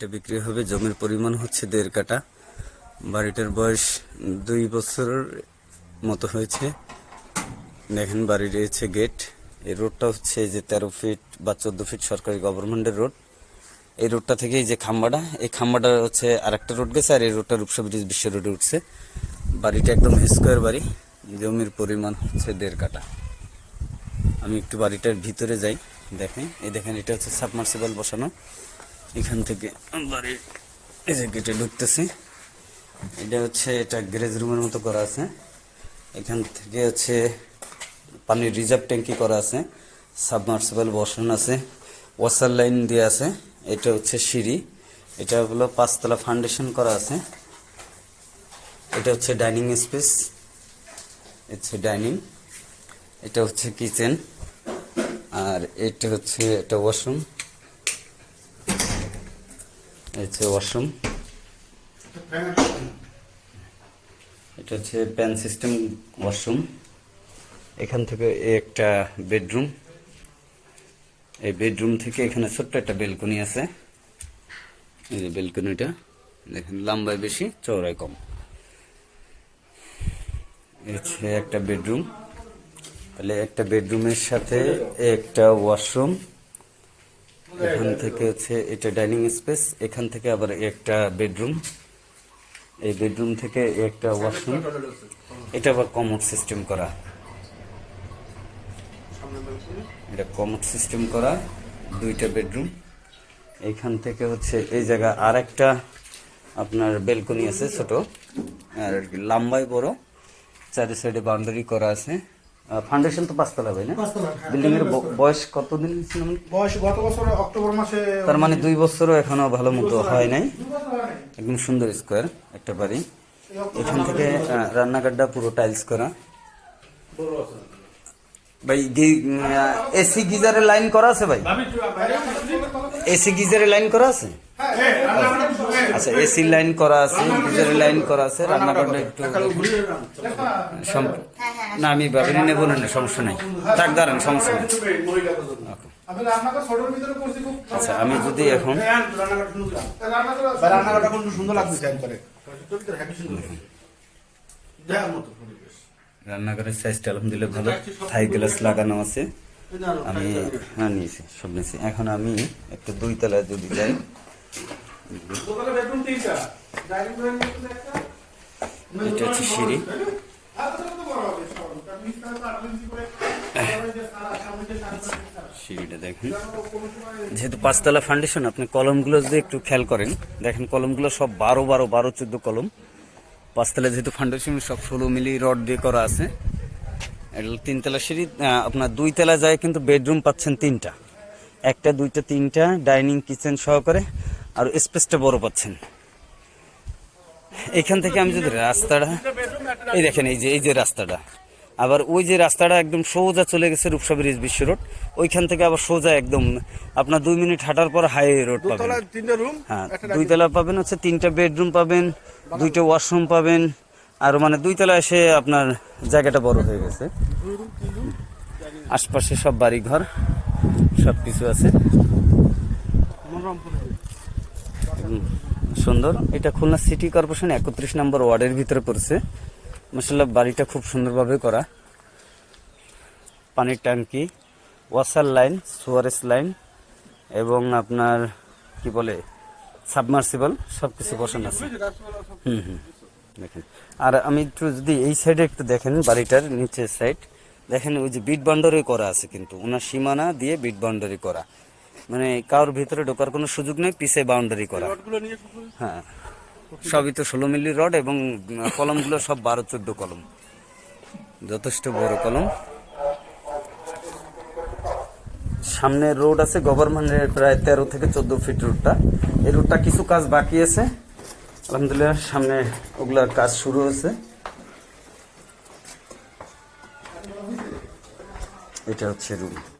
বাড়িটা বিক্রি হবে, জমির পরিমাণ হচ্ছে দেড় কাটা বাড়িটার বয়স দুই বছরের মতো হয়েছে। দেখেন বাড়ির রয়েছে গেট। এই রোডটা হচ্ছে যে তেরো ফিট বা চোদ্দ ফিট সরকারি গভর্নমেন্টের রোড। এই রোডটা থেকে এই যে খাম্বাটা, এই খাম্বাটা হচ্ছে আরেকটা রোড গেছে আর এই রোডটা রূপসা ব্রিজ বিশ্ব রোডে উঠছে। বাড়িটা একদম স্কোয়ার বাড়ি, জমির পরিমাণ হচ্ছে দেড় কাটা আমি একটু বাড়িটার ভিতরে যাই, দেখেন, এই দেখেন, এটা হচ্ছে সাবমার্সিবল বসানো। এখান থেকে বাড়ির এই যে গেটে ঢুকতেছি। এটা হচ্ছে, এটা গ্যারেজ রুমের মতো করা আছে। এখান থেকে হচ্ছে পানির রিজার্ভ ট্যাঙ্কি করা আছে। সাবমার্সিবল বসানো আছে। ওয়াসার লাইন দিয়ে আছে। এটা হচ্ছে সিঁড়ি। এটা হলো পাঁচতলা ফাউন্ডেশন করা আছে। এটা হচ্ছে ডাইনিং স্পেস হচ্ছে ডাইনিং এটা হচ্ছে কিচেন আর এটা হচ্ছে একটা ওয়াশরুম হচ্ছে ওয়াশরুম এটা হচ্ছে প্যান সিস্টেম ওয়াশরুম এখান থেকে একটা বেডরুম এই বেডরুম থেকে এখানে ছোট্ট একটা বেলকনি আছে। এই যে বেলকনিটা দেখেন লম্বায় বেশি, চওড়ায় কম। হচ্ছে একটা বেডরুম তাহলে একটা বেডরুমের সাথে একটা ওয়াশরুম এখান থেকে হচ্ছে এটা ডাইনিং স্পেস এখান থেকে আবার একটা বেডরুম। এই বেডরুম থেকে একটা ওয়াশরুম। এটা আবার কমোড সিস্টেম করা। এটা কমোড সিস্টেম করা দুইটা বেডরুম। এইখান থেকে হচ্ছে এই জায়গা আর একটা আপনার বেলকনি আছে ছোট আর কি লম্বাই বড়। চারি সাইডে বাউন্ডারি করা আছে। ফাউন্ডেশন তো পাঁচতলা ভাই না? পাঁচতলা, হ্যাঁ। বিল্ডিং এর ব- বয়স কতদিন মানে? বয়স গত বছর অক্টোবর মাসে তার মানে দুই বছরও এখনও ভালো মতো হয় নাই? হয়। একদম সুন্দর স্কোয়ার একটা বাড়ি। এখান থেকে রান্নাঘরটা পুরো টাইলস করা। ভাই এসি গিজারের লাইন করা আছে ভাই? এসি গিজারের লাইন করা আছে? আচ্ছা এসি লাইন করা আছে গিজারের লাইন করা আছে রান্নাঘরটা একটু না আমি ভাবিনি নেব না সমস্যা নাই। থাক দাঁড়ান সমস্যা নেই। আচ্ছা আমি যদি এখন পরিবেশ। রান্নাঘরের সাইজটা আলহামদুলিল্লাহ ভালো। থাই গ্লাস লাগানো আছে। আমি হ্যাঁ নিয়েছি সব নিয়েছি। এখন আমি একটু দুই তলায় যদি যাই। এটা হচ্ছে সিঁড়ি। সিঁড়িটা দেখেন। যেহেতু পাঁচতলা ফাউন্ডেশন আপনি কলমগুলো যদি একটু খেয়াল করেন, দেখেন কলমগুলো সব বারো বারো বারো, চোদ্দ কলম। পাঁচতলা যেহেতু ফাউন্ডেশন সব ষোলো মিলি রড দিয়ে করা আছে। তিনতলা সিঁড়ি আপনার দুই তলা যায় কিন্তু বেডরুম পাচ্ছেন তিনটা। একটা, দুইটা, তিনটা ডাইনিং কিচেন সহকারে, আর স্পেসটা বড় পাচ্ছেন। এখান থেকে আমি যদি রাস্তাটা, এই দেখেন, এই যে এই যে রাস্তাটা। আবার ওই যে রাস্তাটা একদম সোজা চলে গেছে রূপসা ব্রিজ বিশ্ব রোড ওইখান থেকে আবার সোজা একদম আপনার দুই মিনিট হাঁটার পর হাইওয়ে রোড পাবেন। হ্যাঁ দুই তলা পাবেন হচ্ছে তিনটা বেডরুম পাবেন দুইটা ওয়াশরুম পাবেন আর মানে দুই তলা এসে আপনার জায়গাটা বড় হয়ে গেছে। আশপাশে সব বাড়ি ঘর সব কিছু আছে সুন্দর। এটা খুলনা সিটি কর্পোরেশন একত্রিশ নম্বর ওয়ার্ডের ভিতরে পড়ছে। মাসাল্লাহ বাড়িটা খুব সুন্দরভাবে করা। পানির ট্যাঙ্কি ওয়াসার লাইন সুয়ারেস লাইন এবং আপনার কি বলে সাবমার্সিবল সব কিছু বসানো আছে। হুম হুম দেখেন। আর আমি একটু যদি এই সাইডে একটু দেখেন বাড়িটার নিচের সাইড। দেখেন ওই যে বিট বাউন্ডারি করা আছে কিন্তু ওনার সীমানা দিয়ে বিট বাউন্ডারি করা। মানে কারোর ভিতরে ঢোকার কোনো সুযোগ নেই পিছে বাউন্ডারি করা। হ্যাঁ। সবই তো ষোলো মিলি রড এবং কলমগুলো সব বারো চোদ্দ কলম। যথেষ্ট বড় কলম। সামনে রোড আছে গভর্নমেন্টের প্রায় তেরো থেকে চোদ্দ ফিট রোডটা। এই রোডটা কিছু কাজ বাকি আছে। আলহামদুলিল্লাহ, সামনে ওগুলার কাজ শুরু হয়েছে। এটা হচ্ছে রুম।